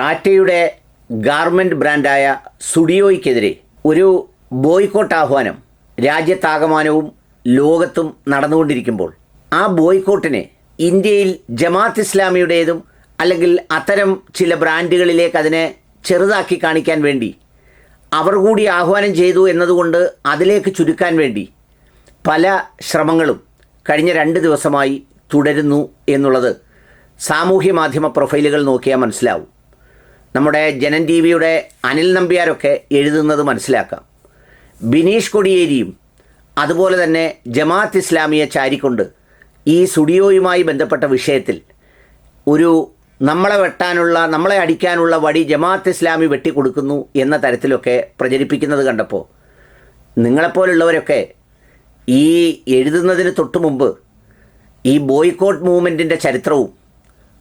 ടാറ്റയുടെ ഗാർമെന്റ് ബ്രാൻഡായ സുഡിയോയ്ക്കെതിരെ ഒരു ബോയ്ക്കോട്ട് ആഹ്വാനം രാജ്യത്താകമാനവും ലോകത്തും നടന്നുകൊണ്ടിരിക്കുമ്പോൾ ആ ബോയ്ക്കോട്ടിനെ ഇന്ത്യയിൽ ജമാത്ത് ഇസ്ലാമിയുടേതും അല്ലെങ്കിൽ അത്തരം ചില ബ്രാൻഡുകളിലേക്ക് അതിനെ ചെറുതാക്കി കാണിക്കാൻ വേണ്ടി അവർ കൂടി ആഹ്വാനം ചെയ്തു എന്നതുകൊണ്ട് അതിലേക്ക് ചുരുക്കാൻ വേണ്ടി പല ശ്രമങ്ങളും കഴിഞ്ഞ രണ്ട് ദിവസമായി തുടരുന്നു എന്നുള്ളത് സാമൂഹ്യ മാധ്യമ പ്രൊഫൈലുകൾ നോക്കിയാൽ മനസ്സിലാവും. നമ്മുടെ ജനൻ ടി വിയുടെ അനിൽ നമ്പ്യാരൊക്കെ എഴുതുന്നത് മനസ്സിലാക്കാം. ബിനീഷ് കൊടിയേരിയും അതുപോലെ തന്നെ ജമാഅത്ത് ഇസ്ലാമിയെ ചാരിക്കൊണ്ട് ഈ സുഡിയോയുമായി ബന്ധപ്പെട്ട വിഷയത്തിൽ ഒരു നമ്മളെ വെട്ടാനുള്ള നമ്മളെ അടിക്കാനുള്ള വടി ജമാഅത്ത് ഇസ്ലാമി വെട്ടിക്കൊടുക്കുന്നു എന്ന തരത്തിലൊക്കെ പ്രചരിപ്പിക്കുന്നത് കണ്ടപ്പോൾ നിങ്ങളെപ്പോലുള്ളവരൊക്കെ ഈ എഴുതുന്നതിന് തൊട്ടു മുമ്പ് ഈ ബോയ്ക്കോട്ട് മൂവ്മെന്റിന്റെ ചരിത്രവും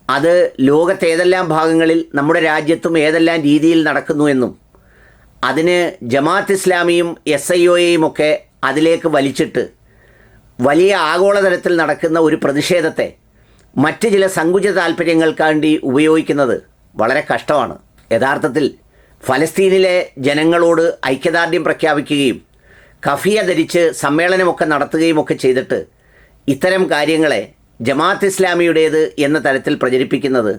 അത് ലോകത്തെ ഏതെല്ലാം ഭാഗങ്ങളിൽ നമ്മുടെ രാജ്യത്തും ഏതെല്ലാം രീതിയിൽ നടക്കുന്നു എന്നും അതിന് ജമാഅത്ത് ഇസ്ലാമിയും എസ് ഐ ഒയെയും ഒക്കെ അതിലേക്ക് വലിച്ചിട്ട് വലിയ ആഗോളതലത്തിൽ നടക്കുന്ന ഒരു പ്രതിഷേധത്തെ മറ്റ് ചില സങ്കുചിത താല്പര്യങ്ങൾക്ക് വേണ്ടി ഉപയോഗിക്കുന്നത് വളരെ കഷ്ടമാണ്. യഥാർത്ഥത്തിൽ ഫലസ്തീനിലെ ജനങ്ങളോട് ഐക്യദാർഢ്യം പ്രഖ്യാപിക്കുകയും കഫിയ ധരിച്ച് സമ്മേളനമൊക്കെ നടത്തുകയും ഒക്കെ ചെയ്തിട്ട് ഇത്തരം കാര്യങ്ങളെ ജമാഅത്ത് ഇസ്ലാമിയുടേത് എന്ന തരത്തിൽ പ്രചരിപ്പിക്കുന്നത്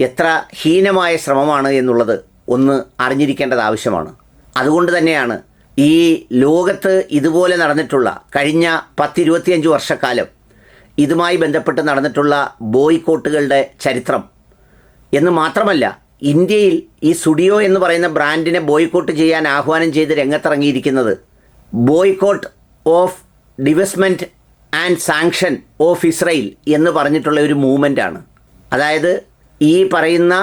എത്ര ഹീനമായ ശ്രമമാണ് എന്നുള്ളത് ഒന്ന് അറിഞ്ഞിരിക്കേണ്ടത് ആവശ്യമാണ്. അതുകൊണ്ട് തന്നെയാണ് ഈ ലോകത്ത് ഇതുപോലെ നടന്നിട്ടുള്ള കഴിഞ്ഞ പത്തിരുപത്തിയഞ്ച് വർഷക്കാലം ഇതുമായി ബന്ധപ്പെട്ട് നടന്നിട്ടുള്ള ബോയ്ക്കോട്ടുകളുടെ ചരിത്രം. എന്ന് മാത്രമല്ല ഇന്ത്യയിൽ ഈ സുഡിയോ എന്ന് പറയുന്ന ബ്രാൻഡിനെ ബോയ്ക്കോട്ട് ചെയ്യാൻ ആഹ്വാനം ചെയ്ത് രംഗത്തിറങ്ങിയിരിക്കുന്നത് boycott of divestment and sanction of Israel എന്ന് പറഞ്ഞിട്ടുള്ള ഒരു മൂവ്മെന്റാണ് അതായത് ഈ പറയുന്ന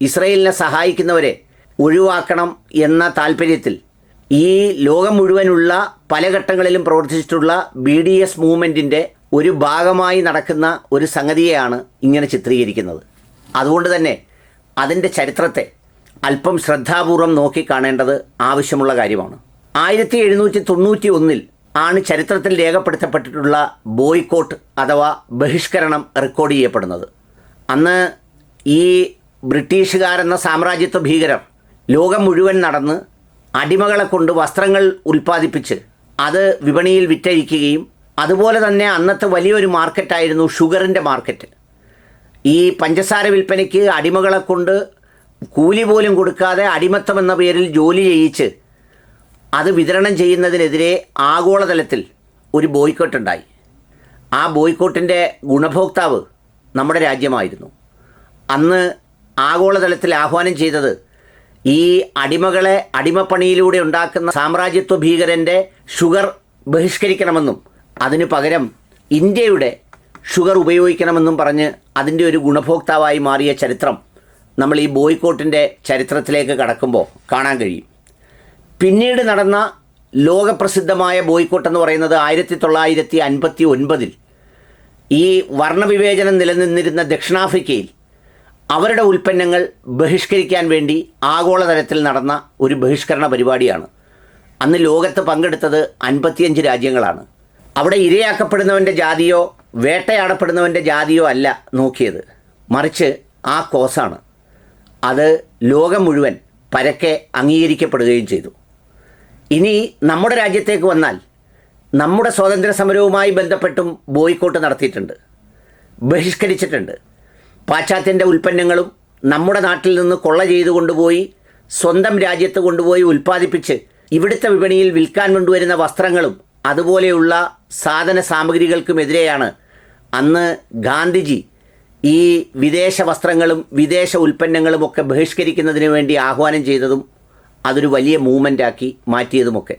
ഇസ്രയേലിനെ സഹായിക്കുന്നവരെ ഒഴിവാക്കണം എന്ന താല്പര്യത്തിൽ ഈ ലോകം മുഴുവനുള്ള പല ഘട്ടങ്ങളിലും പ്രവർത്തിച്ചിട്ടുള്ള ബി ഡി എസ് മൂവ്മെന്റിന്റെ ഒരു ഭാഗമായി നടക്കുന്ന ഒരു സംഗതിയെയാണ് ഇങ്ങനെ ചിത്രീകരിക്കുന്നത്. അതുകൊണ്ട് തന്നെ അതിന്റെ ചരിത്രത്തെ അല്പം ശ്രദ്ധാപൂർവം നോക്കിക്കാണേണ്ടത് ആവശ്യമുള്ള കാര്യമാണ്. ആയിരത്തി എഴുന്നൂറ്റി തൊണ്ണൂറ്റി ഒന്നിൽ ആണ് ചരിത്രത്തിൽ രേഖപ്പെടുത്തപ്പെട്ടിട്ടുള്ള ബോയ്ക്കോട്ട് അഥവാ ബഹിഷ്കരണം റെക്കോർഡ് ചെയ്യപ്പെടുന്നത്. അന്ന് ഈ ബ്രിട്ടീഷുകാരെന്ന സാമ്രാജ്യത്വ ഭീകരം ലോകം മുഴുവൻ നടന്ന് അടിമകളെ കൊണ്ട് വസ്ത്രങ്ങൾ ഉൽപ്പാദിപ്പിച്ച് അത് വിപണിയിൽ വിറ്റഴിക്കുകയും അതുപോലെ തന്നെ അന്നത്തെ വലിയൊരു മാർക്കറ്റായിരുന്നു ഷുഗറിന്റെ മാർക്കറ്റ്. ഈ പഞ്ചസാര വിൽപ്പനയ്ക്ക് അടിമകളെ കൊണ്ട് കൂലി പോലും കൊടുക്കാതെ അടിമത്തം എന്ന പേരിൽ ജോലി ചെയ്യിച്ച് അത് വിതരണം ചെയ്യുന്നതിനെതിരെ ആഗോളതലത്തിൽ ഒരു ബോയ്ക്കോട്ട് ഉണ്ടായി ആ ബോയ്ക്കോട്ടിന്റെ ഗുണഭോക്താവ് നമ്മുടെ രാജ്യമായിരുന്നു. അന്ന് ആഗോളതലത്തിൽ ആഹ്വാനം ചെയ്തത് ഈ അടിമകളെ അടിമപ്പണിയിലൂടെ ഉണ്ടാക്കുന്ന സാമ്രാജ്യത്വ ഭീകരന്റെ ഷുഗർ ബഹിഷ്കരിക്കണമെന്നും അതിനു പകരം ഇന്ത്യയുടെ ഷുഗർ ഉപയോഗിക്കണമെന്നും പറഞ്ഞ് അതിന്റെ ഒരു ഗുണഭോക്താവായി മാറിയ ചരിത്രം നമ്മൾ ഈ ബോയ്ക്കോട്ടിന്റെ ചരിത്രത്തിലേക്ക് കടക്കുമ്പോൾ കാണാൻ കഴിയും. പിന്നീട് നടന്ന ലോകപ്രസിദ്ധമായ ബോയ്ക്കോട്ട് എന്ന് പറയുന്നത് ആയിരത്തി തൊള്ളായിരത്തി അൻപത്തി ഒൻപതിൽ ഈ വർണവിവേചനം നിലനിന്നിരുന്ന ദക്ഷിണാഫ്രിക്കയിൽ അവരുടെ ഉൽപ്പന്നങ്ങൾ ബഹിഷ്കരിക്കാൻ വേണ്ടി ആഗോളതലത്തിൽ നടന്ന ഒരു ബഹിഷ്കരണ പരിപാടിയാണ്. അന്ന് ലോകത്ത് പങ്കെടുത്തത് അൻപത്തിയഞ്ച് രാജ്യങ്ങളാണ്. അവിടെ ഇരയാക്കപ്പെടുന്നവന്റെ ജാതിയോ വേട്ടയാടപ്പെടുന്നവന്റെ ജാതിയോ അല്ല നോക്കിയത്. മറിച്ച് ആ കോസാണ്. അത് ലോകം മുഴുവൻ പരക്കെ അംഗീകരിക്കപ്പെടുകയും ചെയ്തു. ഇനി നമ്മുടെ രാജ്യത്തേക്ക് വന്നാൽ നമ്മുടെ സ്വാതന്ത്ര്യ സമരവുമായി ബന്ധപ്പെട്ടും ബോയ്ക്കോട്ട് നടത്തിയിട്ടുണ്ട്. ബഹിഷ്കരിച്ചിട്ടുണ്ട്. പാശ്ചാത്യന്റെ ഉൽപ്പന്നങ്ങളും നമ്മുടെ നാട്ടിൽ നിന്ന് കൊള്ള ചെയ്തു കൊണ്ടുപോയി സ്വന്തം രാജ്യത്ത് കൊണ്ടുപോയി ഉൽപ്പാദിപ്പിച്ച് ഇവിടുത്തെ വിപണിയിൽ വിൽക്കാൻ കൊണ്ടുവരുന്ന വസ്ത്രങ്ങളും അതുപോലെയുള്ള സാധന സാമഗ്രികൾക്കുമെതിരെയാണ് അന്ന് ഗാന്ധിജി ഈ വിദേശ വസ്ത്രങ്ങളും വിദേശ ഉൽപ്പന്നങ്ങളും ഒക്കെ ബഹിഷ്കരിക്കുന്നതിന് വേണ്ടി ആഹ്വാനം ചെയ്തതും അതൊരു വലിയ മൂവ്മെന്റാക്കി മാറ്റിയതുമൊക്കെ.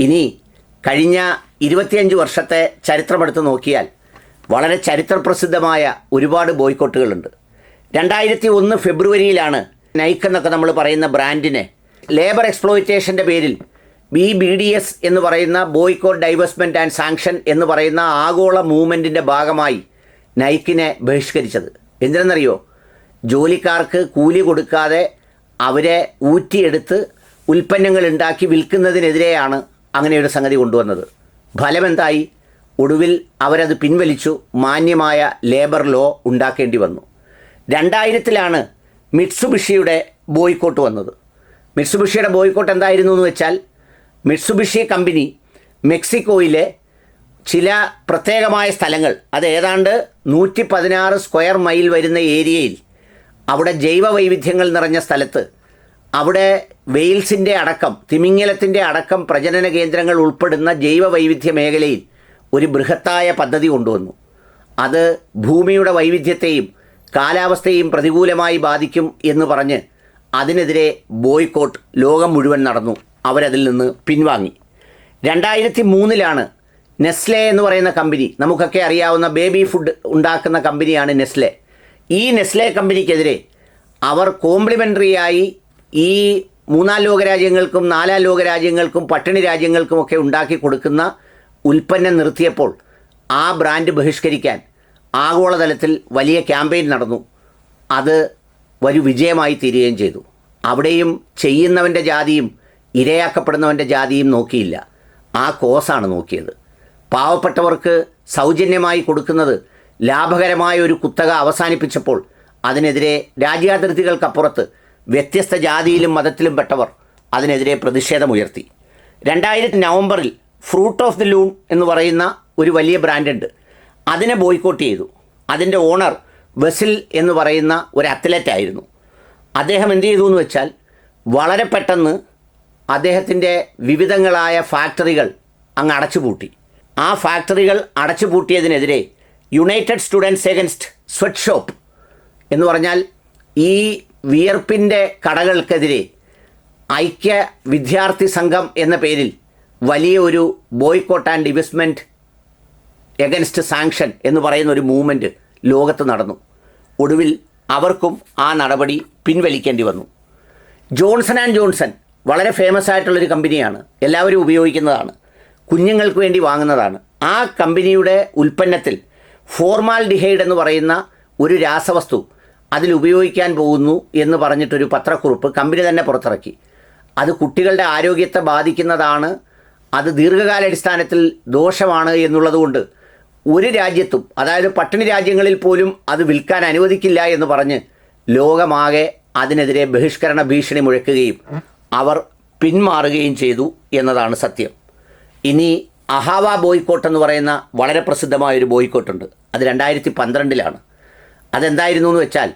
ഇനി കഴിഞ്ഞ ഇരുപത്തിയഞ്ച് വർഷത്തെ ചരിത്രമെടുത്ത് നോക്കിയാൽ വളരെ ചരിത്രപ്രസിദ്ധമായ ഒരുപാട് ബോയ്ക്കോട്ടുകളുണ്ട്. രണ്ടായിരത്തി ഒന്ന് ഫെബ്രുവരിയിലാണ് നൈക്ക് എന്നൊക്കെ നമ്മൾ പറയുന്ന ബ്രാൻഡിനെ ലേബർ എക്സ്പ്ലോയിറ്റേഷന്റെ പേരിൽ ബി ബി ഡി എസ് എന്ന് പറയുന്ന ബോയ്ക്കോട്ട് ഡൈവേഴ്സ്മെന്റ് ആൻഡ് സാങ്ഷൻ എന്ന് പറയുന്ന ആഗോള മൂവ്മെന്റിന്റെ ഭാഗമായി നൈക്കിനെ ബഹിഷ്കരിച്ചത്. എന്തിനെന്നറിയോ? ജോലിക്കാർക്ക് കൂലി കൊടുക്കാതെ അവരെ ഊറ്റിയെടുത്ത് ഉൽപ്പന്നങ്ങൾ ഉണ്ടാക്കി വിൽക്കുന്നതിനെതിരെയാണ് അങ്ങനെ ഒരു സംഗതി കൊണ്ടുവന്നത്. ഫലമെന്തായി? ഒടുവിൽ അവരത് പിൻവലിച്ചു. മാന്യമായ ലേബർ ലോ ഉണ്ടാക്കേണ്ടി വന്നു. രണ്ടായിരത്തിലാണ് മിറ്റ്സുബിഷിയുടെ ബോയ്ക്കോട്ട് വന്നത്. മിറ്റ്സുബിഷിയുടെ ബോയ്ക്കോട്ട് എന്തായിരുന്നു എന്ന് വെച്ചാൽ മിറ്റ്സുബിഷി കമ്പനി മെക്സിക്കോയിലെ ചില പ്രത്യേകമായ സ്ഥലങ്ങൾ അത് ഏതാണ്ട് നൂറ്റി പതിനാറ് സ്ക്വയർ മൈൽ വരുന്ന ഏരിയയിൽ അവിടെ ജൈവ വൈവിധ്യങ്ങൾ നിറഞ്ഞ സ്ഥലത്ത് അവിടെ വെയിൽസിന്റെ അടക്കം തിമിംഗലത്തിന്റെ അടക്കം പ്രജനന കേന്ദ്രങ്ങൾ ഉൾപ്പെടുന്ന ജൈവ വൈവിധ്യ മേഖലയിൽ ഒരു ബൃഹത്തായ പദ്ധതി കൊണ്ടുവന്നു. അത് ഭൂമിയുടെ വൈവിധ്യത്തെയും കാലാവസ്ഥയും പ്രതികൂലമായി ബാധിക്കും എന്ന് പറഞ്ഞ് അതിനെതിരെ ബോയ്ക്കോട്ട് ലോകം മുഴുവൻ നടന്നു അവരതിൽ നിന്ന് പിൻവാങ്ങി. രണ്ടായിരത്തി മൂന്നിലാണ് നെസ്ലെ എന്ന് പറയുന്ന കമ്പനി നമുക്കൊക്കെ അറിയാവുന്ന ബേബി ഫുഡ് ഉണ്ടാക്കുന്ന കമ്പനിയാണ് നെസ്ലെ. ഈ നെസ്ലെ കമ്പനിക്കെതിരെ അവർ കോംപ്ലിമെന്ററിയായി ഈ മൂന്നാം ലോകരാജ്യങ്ങൾക്കും നാലാം ലോകരാജ്യങ്ങൾക്കും പട്ടിണി രാജ്യങ്ങൾക്കുമൊക്കെ ഉണ്ടാക്കി കൊടുക്കുന്ന ഉൽപ്പന്നം നിർത്തിയപ്പോൾ ആ ബ്രാൻഡ് ബഹിഷ്കരിക്കാൻ ആഗോളതലത്തിൽ വലിയ ക്യാമ്പയിൻ നടന്നു. അത് ഒരു വിജയമായി തീരുകയും ചെയ്തു. അവിടെയും ചെയ്യുന്നവന്റെ ജാതിയും ഇരയാക്കപ്പെടുന്നവന്റെ ജാതിയും നോക്കിയില്ല. ആ കോസാണ് നോക്കിയത്. പാവപ്പെട്ടവർക്ക് സൗജന്യമായി കൊടുക്കുന്നത് ലാഭകരമായ ഒരു കുത്തക അവസാനിപ്പിച്ചപ്പോൾ അതിനെതിരെ രാജ്യാതിർത്തികൾക്കപ്പുറത്ത് വ്യത്യസ്ത ജാതിയിലും മതത്തിലും പെട്ടവർ അതിനെതിരെ പ്രതിഷേധമുയർത്തി. രണ്ടായിരത്തി നവംബറിൽ ഫ്രൂട്ട് ഓഫ് ദി ലൂൺ എന്ന് പറയുന്ന ഒരു വലിയ ബ്രാൻഡുണ്ട്. അതിനെ ബോയ്ക്കോട്ട് ചെയ്തു. അതിന്റെ ഓണർ വെസിൽ എന്ന് പറയുന്ന ഒരു അത്ലറ്റ് ആയിരുന്നു. അദ്ദേഹം എന്ത് ചെയ്തു എന്ന് വെച്ചാൽ വളരെ പെട്ടെന്ന് അദ്ദേഹത്തിന്റെ വിവിധങ്ങളായ ഫാക്ടറികൾ അങ്ങ് അടച്ചുപൂട്ടി. ആ ഫാക്ടറികൾ അടച്ചുപൂട്ടിയതിനെതിരെ united students against sweatshop എന്ന് പറഞ്ഞാൽ ഈ വിയർപ്പിന്റെ കടകൾക്കെതിരെ ഐക്യ വിദ്യാർത്ഥി സംഘം എന്ന പേരിൽ വലിയ ഒരു boycott and investment against sanction എന്ന് പറയുന്ന ഒരു മൂവ്മെന്റ് ലോകത്ത് നടന്നു. ഒടുവിൽ അവർക്കും ആ നടപടി പിൻവലിക്കേണ്ടി വന്നു. ജോൺസൺ ആൻഡ് ജോൺസൺ വളരെ ഫേമസ് ആയിട്ടുള്ളൊരു കമ്പനിയാണ് എല്ലാവരും ഉപയോഗിക്കുന്നതാണ്. കുഞ്ഞുങ്ങൾക്ക് വേണ്ടി വാങ്ങുന്നതാണ്. ആ കമ്പനിയുടെ ഉൽപ്പന്നത്തിൽ ഫോർമാൽ ഡിഹൈഡ് എന്ന് പറയുന്ന ഒരു രാസവസ്തു അതിൽ ഉപയോഗിക്കാൻ പോകുന്നു എന്ന് പറഞ്ഞിട്ടൊരു പത്രക്കുറിപ്പ് കമ്പനി തന്നെ പുറത്തിറക്കി. അത് കുട്ടികളുടെ ആരോഗ്യത്തെ ബാധിക്കുന്നതാണ് അത് ദീർഘകാലാടിസ്ഥാനത്തിൽ ദോഷമാണ് എന്നുള്ളതുകൊണ്ട് ഒരു രാജ്യത്തും അതായത് പട്ടിണി രാജ്യങ്ങളിൽ പോലും അത് വിൽക്കാൻ അനുവദിക്കില്ല എന്ന് പറഞ്ഞ് ലോകമാകെ അതിനെതിരെ ബഹിഷ്കരണ ഭീഷണി മുഴക്കുകയും അവർ പിന്മാറുകയും ചെയ്തു എന്നതാണ് സത്യം. ഇനി അഹാവ ബോയ്ക്കോട്ട് എന്ന് പറയുന്ന വളരെ പ്രസിദ്ധമായൊരു ബോയ്ക്കോട്ടുണ്ട് അത് രണ്ടായിരത്തി പന്ത്രണ്ടിലാണ് അതെന്തായിരുന്നു എന്ന് വെച്ചാൽ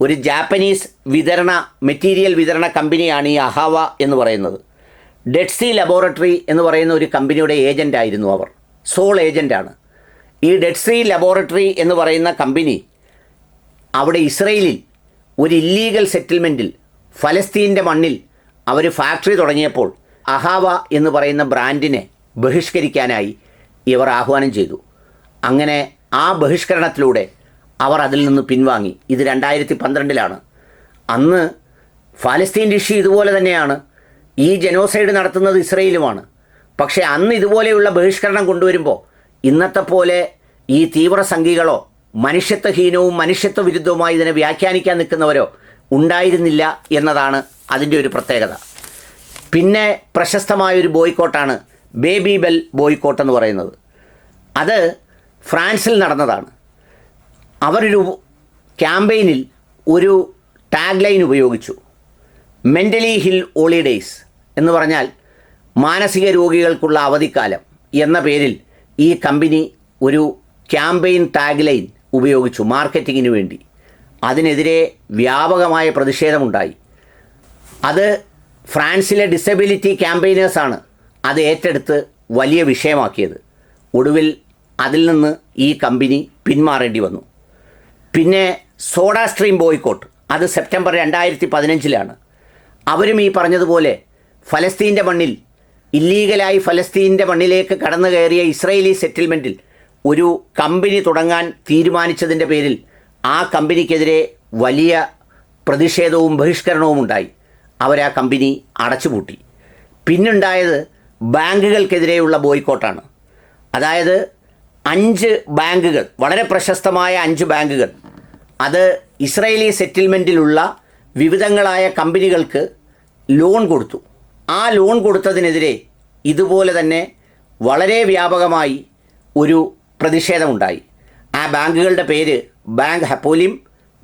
ഒരു ജാപ്പനീസ് വിതരണ മെറ്റീരിയൽ വിതരണ കമ്പനിയാണ് ഈ അഹാവ എന്ന് പറയുന്നത്. ഡെഡ് സീ ലബോറട്ടറി എന്ന് പറയുന്ന ഒരു കമ്പനിയുടെ ഏജന്റ് ആയിരുന്നു അവർ സോൾ ഏജന്റാണ് ഈ ഡെഡ് സീ ലബോറട്ടറി എന്ന് പറയുന്ന കമ്പനി അവിടെ ഇസ്രയേലിൽ ഒരു ഇല്ലീഗൽ സെറ്റിൽമെന്റിൽ ഫലസ്തീന്റെ മണ്ണിൽ അവർ ഫാക്ടറി തുടങ്ങിയപ്പോൾ അഹാവ എന്ന് പറയുന്ന ബ്രാൻഡിനെ ബഹിഷ്കരിക്കാനായി ഇവർ ആഹ്വാനം ചെയ്തു. അങ്ങനെ ആ ബഹിഷ്കരണത്തിലൂടെ അവർ അതിൽ നിന്ന് പിൻവാങ്ങി. ഇത് രണ്ടായിരത്തി പന്ത്രണ്ടിലാണ് അന്ന് ഫലസ്തീൻ ഋഷി ഇതുപോലെ തന്നെയാണ്. ഈ ജനോസൈഡ് നടത്തുന്നത് ഇസ്രയേലുമാണ്. പക്ഷേ അന്ന് ഇതുപോലെയുള്ള ബഹിഷ്കരണം കൊണ്ടുവരുമ്പോൾ ഇന്നത്തെ പോലെ ഈ തീവ്ര സംഘികളോ മനുഷ്യത്വഹീനവും മനുഷ്യത്വ വിരുദ്ധവുമായി ഇതിനെ വ്യാഖ്യാനിക്കാൻ നിൽക്കുന്നവരോ ഉണ്ടായിരുന്നില്ല എന്നതാണ് അതിന്റെ ഒരു പ്രത്യേകത. പിന്നെ പ്രശസ്തമായൊരു ബോയ്ക്കോട്ടാണ് ബേബി ബെൽ ബോയ്ക്കോട്ട് എന്ന് പറയുന്നത്. അത് ഫ്രാൻസിൽ നടന്നതാണ്. അവരൊരു ക്യാമ്പയിനിൽ ഒരു ടാഗ് ലൈൻ ഉപയോഗിച്ചു. മെന്റലി ഹിൽ ഹോളിഡേയ്സ് എന്ന് പറഞ്ഞാൽ മാനസിക രോഗികൾക്കുള്ള അവധിക്കാലം എന്ന പേരിൽ ഈ കമ്പനി ഒരു ക്യാമ്പയിൻ ടാഗ് ലൈൻ ഉപയോഗിച്ചു മാർക്കറ്റിങ്ങിന് വേണ്ടി. അതിനെതിരെ വ്യാപകമായ പ്രതിഷേധമുണ്ടായി. അത് ഫ്രാൻസിലെ ഡിസബിലിറ്റി ക്യാമ്പയിനേഴ്സാണ് അത് ഏറ്റെടുത്ത് വലിയ വിഷയമാക്കിയത്. ഒടുവിൽ അതിൽ നിന്ന് ഈ കമ്പനി പിന്മാറേണ്ടി വന്നു. പിന്നെ സോഡാ സ്ട്രീം ബോയ്ക്കോട്ട് അത് സെപ്റ്റംബർ രണ്ടായിരത്തി പതിനഞ്ചിലാണ് അവരും ഈ പറഞ്ഞതുപോലെ ഫലസ്തീന്റെ മണ്ണിൽ ഇല്ലീഗലായി ഫലസ്തീന്റെ മണ്ണിലേക്ക് കടന്നു കയറിയ ഇസ്രയേലി സെറ്റിൽമെന്റിൽ ഒരു കമ്പനി തുടങ്ങാൻ തീരുമാനിച്ചതിന്റെ പേരിൽ ആ കമ്പനിക്കെതിരെ വലിയ പ്രതിഷേധവും ബഹിഷ്കരണവും ഉണ്ടായി. അവരാ കമ്പനി അടച്ചുപൂട്ടി. പിന്നുണ്ടായത് ബാങ്കുകൾക്കെതിരെയുള്ള ബോയ്ക്കോട്ടാണ് അതായത് അഞ്ച് ബാങ്കുകൾ വളരെ പ്രശസ്തമായ അഞ്ച് ബാങ്കുകൾ. അത് ഇസ്രയേലി സെറ്റിൽമെന്റിലുള്ള വിവിധങ്ങളായ കമ്പനികൾക്ക് ലോൺ കൊടുത്തു. ആ ലോൺ കൊടുത്തതിനെതിരെ ഇതുപോലെ തന്നെ വളരെ വ്യാപകമായി ഒരു പ്രതിഷേധമുണ്ടായി. ആ ബാങ്കുകളുടെ പേര് bank Hapoalim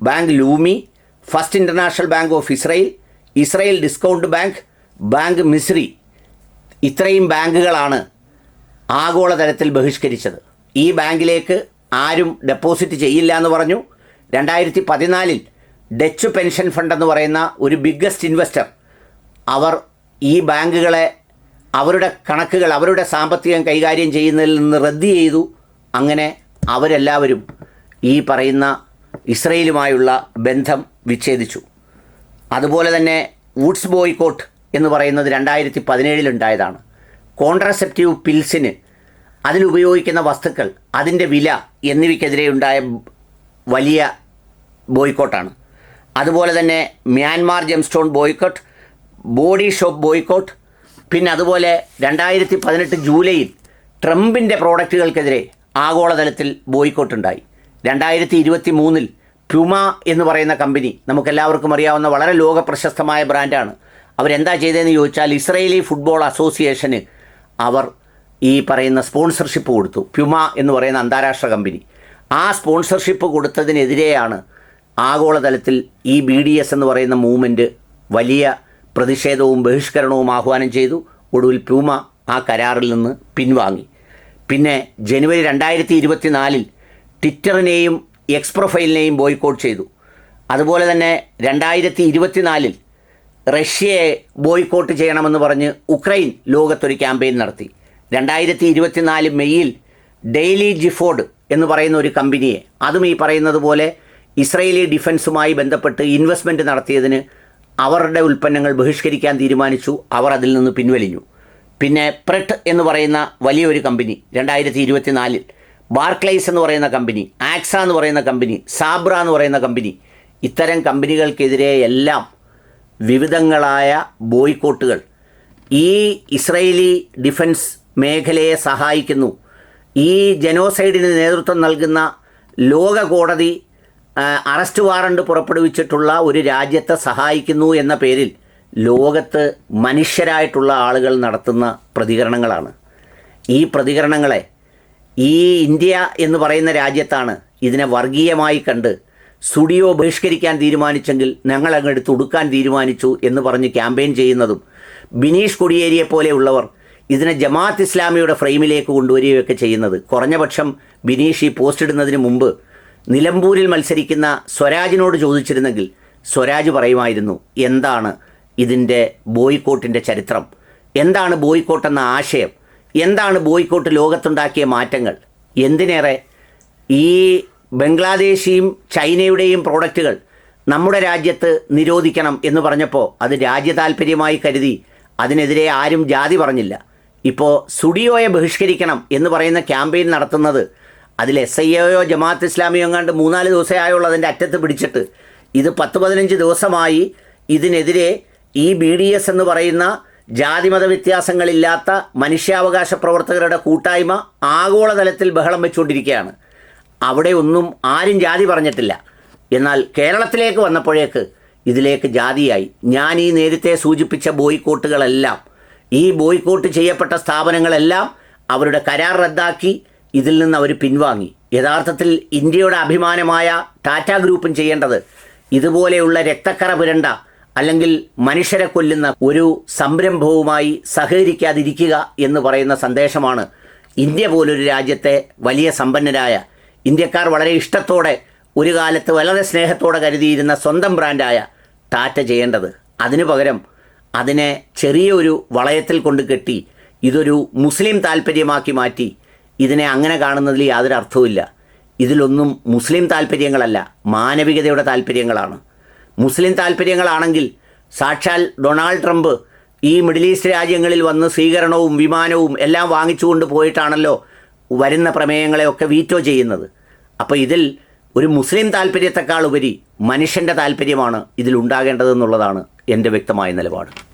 bank Leumi first international bank of Israel Israel discount bank bank Mizrahi. ഇത്രയും ബാങ്കുകളാണ് ആഗോളതലത്തിൽ ബഹിഷ്കരിച്ചത്. ഈ ബാങ്കിലേക്ക് ആരും ഡെപ്പോസിറ്റ് ചെയ്യില്ല എന്ന് പറഞ്ഞു. രണ്ടായിരത്തി പതിനാലിൽ ഡച്ച് പെൻഷൻ ഫണ്ട് എന്ന് പറയുന്ന ഒരു ബിഗ്ഗസ്റ്റ് ഇൻവെസ്റ്റർ അവർ ഈ ബാങ്കുകളെ അവരുടെ കണക്കുകൾ അവരുടെ സാമ്പത്തികം കൈകാര്യം ചെയ്യുന്നതിൽ നിന്ന് റദ്ദ് ചെയ്തു. അങ്ങനെ അവരെല്ലാവരും ഈ പറയുന്ന ഇസ്രയേലുമായുള്ള ബന്ധം വിച്ഛേദിച്ചു. അതുപോലെ തന്നെ വുഡ്സ് ബോയ്ക്കോട്ട് എന്ന് പറയുന്നത് രണ്ടായിരത്തി പതിനേഴിലുണ്ടായതാണ് കോൺട്രസെപ്റ്റീവ് പിൽസിന് അതിലുപയോഗിക്കുന്ന വസ്തുക്കൾ അതിന്റെ വില എന്നിവയ്ക്കെതിരെ ഉണ്ടായ വലിയ ബോയ്ക്കോട്ടാണ്. അതുപോലെ തന്നെ Myanmar gemstone boycott body shop boycott പിന്നെ അതുപോലെ രണ്ടായിരത്തി പതിനെട്ട് ജൂലൈയിൽ ട്രംപിന്റെ പ്രോഡക്റ്റുകൾക്കെതിരെ ആഗോളതലത്തിൽ ബോയ്ക്കോട്ട് ഉണ്ടായി രണ്ടായിരത്തി ഇരുപത്തി മൂന്നിൽ പ്യുമ എന്ന് പറയുന്ന കമ്പനി നമുക്കെല്ലാവർക്കും അറിയാവുന്ന വളരെ ലോക പ്രശസ്തമായ ബ്രാൻഡാണ്. അവരെന്താ ചെയ്തതെന്ന് ചോദിച്ചാൽ ഇസ്രയേലി ഫുട്ബോൾ അസോസിയേഷന് അവർ ഈ പറയുന്ന സ്പോൺസർഷിപ്പ് കൊടുത്തു. പ്യുമ എന്ന് പറയുന്ന അന്താരാഷ്ട്ര കമ്പനി. ആ സ്പോൺസർഷിപ്പ് കൊടുത്തതിനെതിരെയാണ് ആഗോളതലത്തിൽ ഈ ബി ഡി എസ് എന്ന് പറയുന്ന മൂവ്മെന്റ് വലിയ പ്രതിഷേധവും ബഹിഷ്കരണവും ആഹ്വാനം ചെയ്തു. ഒടുവിൽ പ്യൂമ ആ കരാറിൽ നിന്ന് പിൻവാങ്ങി. പിന്നെ ജനുവരി രണ്ടായിരത്തി ഇരുപത്തി നാലിൽ ട്വിറ്ററിനെയും എക്സ് പ്രൊഫൈലിനെയും ബോയ്ക്കോട്ട് ചെയ്തു. അതുപോലെ തന്നെ രണ്ടായിരത്തി ഇരുപത്തിനാലിൽ റഷ്യയെ ബോയ്ക്കോട്ട് ചെയ്യണമെന്ന് പറഞ്ഞ് ഉക്രൈൻ ലോകത്തൊരു ക്യാമ്പയിൻ നടത്തി. രണ്ടായിരത്തി ഇരുപത്തിനാല് മെയ്യിൽ ഡെയിലി ജിഫോർഡ് എന്ന് പറയുന്ന ഒരു കമ്പനിയെ അതും ഈ പറയുന്നത് പോലെ ഇസ്രയേലി ഡിഫൻസുമായി ബന്ധപ്പെട്ട് ഇൻവെസ്റ്റ്മെന്റ് നടത്തിയതിന് അവരുടെ ഉൽപ്പന്നങ്ങൾ ബഹിഷ്കരിക്കാൻ തീരുമാനിച്ചു അവർ അതിൽ നിന്ന് പിൻവലിഞ്ഞു. പിന്നെ പ്രെട്ട് എന്ന് പറയുന്ന വലിയൊരു കമ്പനി രണ്ടായിരത്തി ഇരുപത്തിനാലിൽ ബാർക്ലൈസ് എന്ന് പറയുന്ന കമ്പനി ആക്സ എന്ന് പറയുന്ന കമ്പനി സാബ്ര എന്ന് പറയുന്ന കമ്പനി ഇത്തരം കമ്പനികൾക്കെതിരെ എല്ലാം വിവിധങ്ങളായ ബോയ്ക്കോട്ടുകൾ ഈ ഇസ്രയേലി ഡിഫൻസ് മേഖലയെ സഹായിക്കുന്നു. ഈ ജനോസൈഡിന് നേതൃത്വം നൽകുന്ന ലോക കോടതി അറസ്റ്റ് വാറണ്ട് പുറപ്പെടുവിച്ചിട്ടുള്ള ഒരു രാജ്യത്തെ സഹായിക്കുന്നു എന്ന പേരിൽ ലോകത്ത് മനുഷ്യരായിട്ടുള്ള ആളുകൾ നടത്തുന്ന പ്രതികരണങ്ങളാണ്. ഈ പ്രതികരണങ്ങളെ ഈ ഇന്ത്യ എന്ന് പറയുന്ന രാജ്യത്താണ് ഇതിനെ വർഗീയമായി കണ്ട് സ്റ്റുഡിയോ ബഹിഷ്കരിക്കാൻ തീരുമാനിച്ചെങ്കിൽ ഞങ്ങൾ അങ്ങെടുത്ത് ഉടുക്കാൻ തീരുമാനിച്ചു എന്ന് പറഞ്ഞ് ക്യാമ്പയിൻ ചെയ്യുന്നതും ബിനീഷ് കൊടിയേരിയെ പോലെയുള്ളവർ ഇതിനെ ജമാഅത്ത് ഇസ്ലാമിയുടെ ഫ്രെയിമിലേക്ക് കൊണ്ടുവരികയൊക്കെ ചെയ്യുന്നത്. കുറഞ്ഞ പക്ഷം ബിനീഷ് ഈ പോസ്റ്റ് ഇടുന്നതിന് മുമ്പ് നിലമ്പൂരിൽ മത്സരിക്കുന്ന സ്വരാജിനോട് ചോദിച്ചിരുന്നെങ്കിൽ സ്വരാജ് പറയുമായിരുന്നു എന്താണ് ഇതിന്റെ ബോയ്ക്കോട്ടിന്റെ ചരിത്രം? എന്താണ് ബോയ്ക്കോട്ട് എന്ന ആശയം? എന്താണ് ബോയ്ക്കോട്ട് ലോകത്തുണ്ടാക്കിയ മാറ്റങ്ങൾ? എന്തിനേറെ ഈ ബംഗ്ലാദേശിയും ചൈനയുടെയും പ്രോഡക്റ്റുകൾ നമ്മുടെ രാജ്യത്ത് നിരോധിക്കണം എന്ന് പറഞ്ഞപ്പോൾ അത് രാജ്യ കരുതി അതിനെതിരെ ആരും ജാതി പറഞ്ഞില്ല. ഇപ്പോൾ സുഡിയോയെ ബഹിഷ്കരിക്കണം എന്ന് പറയുന്ന ക്യാമ്പയിൻ നടത്തുന്നത് അതിൽ എസ് ഐ എയോ ജമാഅത്ത് ഇസ്ലാമിയോ എങ്ങാണ്ട് മൂന്നാൽ ദിവസമേ ആയുള്ളൂ അതിന്റെ അറ്റത്ത് പിടിച്ചിട്ട്. ഇത് പത്ത് പതിനഞ്ച് ദിവസമായി ഇതിനെതിരെ ഈ ബി ഡി എസ് എന്ന് പറയുന്ന ജാതിമത വ്യത്യാസങ്ങളില്ലാത്ത മനുഷ്യാവകാശ പ്രവർത്തകരുടെ കൂട്ടായ്മ ആഗോളതലത്തിൽ ബഹളം വെച്ചുകൊണ്ടിരിക്കുകയാണ്. അവിടെ ഒന്നും ആരും ജാതി പറഞ്ഞിട്ടില്ല. എന്നാൽ കേരളത്തിലേക്ക് വന്നപ്പോഴേക്ക് ഇതിലേക്ക് ജാതിയായി. ഞാൻ ഈ നേരത്തെ സൂചിപ്പിച്ച ബോയ്ക്കോട്ടുകളെല്ലാം ഈ ബോയ്ക്കോട്ട് ചെയ്യപ്പെട്ട സ്ഥാപനങ്ങളെല്ലാം അവരുടെ കരാർ റദ്ദാക്കി ഇതിൽ നിന്ന് അവർ പിൻവാങ്ങി. യഥാർത്ഥത്തിൽ ഇന്ത്യയുടെ അഭിമാനമായ ടാറ്റ ഗ്രൂപ്പും ചെയ്യേണ്ടത് ഇതുപോലെയുള്ള രക്തക്കറ പുരണ്ട അല്ലെങ്കിൽ മനുഷ്യരെ കൊല്ലുന്ന ഒരു സംരംഭവുമായി സഹകരിക്കാതിരിക്കുക എന്ന് പറയുന്ന സന്ദേശമാണ് ഇന്ത്യ പോലൊരു രാജ്യത്തെ വലിയ സമ്പന്നരായ ഇന്ത്യക്കാർ വളരെ ഇഷ്ടത്തോടെ ഒരു കാലത്ത് വളരെ സ്നേഹത്തോടെ കരുതിയിരുന്ന സ്വന്തം ബ്രാൻഡായ ടാറ്റ ചെയ്യേണ്ടത്. അതിനു പകരം അതിനെ ചെറിയൊരു വളയത്തിൽ കൊണ്ട് കെട്ടി ഇതൊരു മുസ്ലിം താല്പര്യമാക്കി മാറ്റി ഇതിനെ അങ്ങനെ കാണുന്നതിൽ യാതൊരു അർത്ഥവുമില്ല ഇതിലൊന്നും മുസ്ലിം താല്പര്യങ്ങളല്ല മാനവികതയുടെ താല്പര്യങ്ങളാണ്. മുസ്ലിം താല്പര്യങ്ങളാണെങ്കിൽ സാക്ഷാൽ ഡൊണാൾഡ് ട്രംപ് ഈ മിഡിൽ ഈസ്റ്റ് രാജ്യങ്ങളിൽ വന്ന് സ്വീകരണവും വിമാനവും എല്ലാം വാങ്ങിച്ചുകൊണ്ട് പോയിട്ടാണല്ലോ വരുന്ന പ്രമേയങ്ങളെയൊക്കെ വീറ്റോ ചെയ്യുന്നത്. അപ്പോൾ ഇതിൽ ഒരു മുസ്ലിം താല്പര്യത്തെക്കാൾ ഉപരി മനുഷ്യന്റെ താല്പര്യമാണ് ഇതിലുണ്ടാകേണ്ടതെന്നുള്ളതാണ് എന്റെ വ്യക്തമായ നിലപാട്.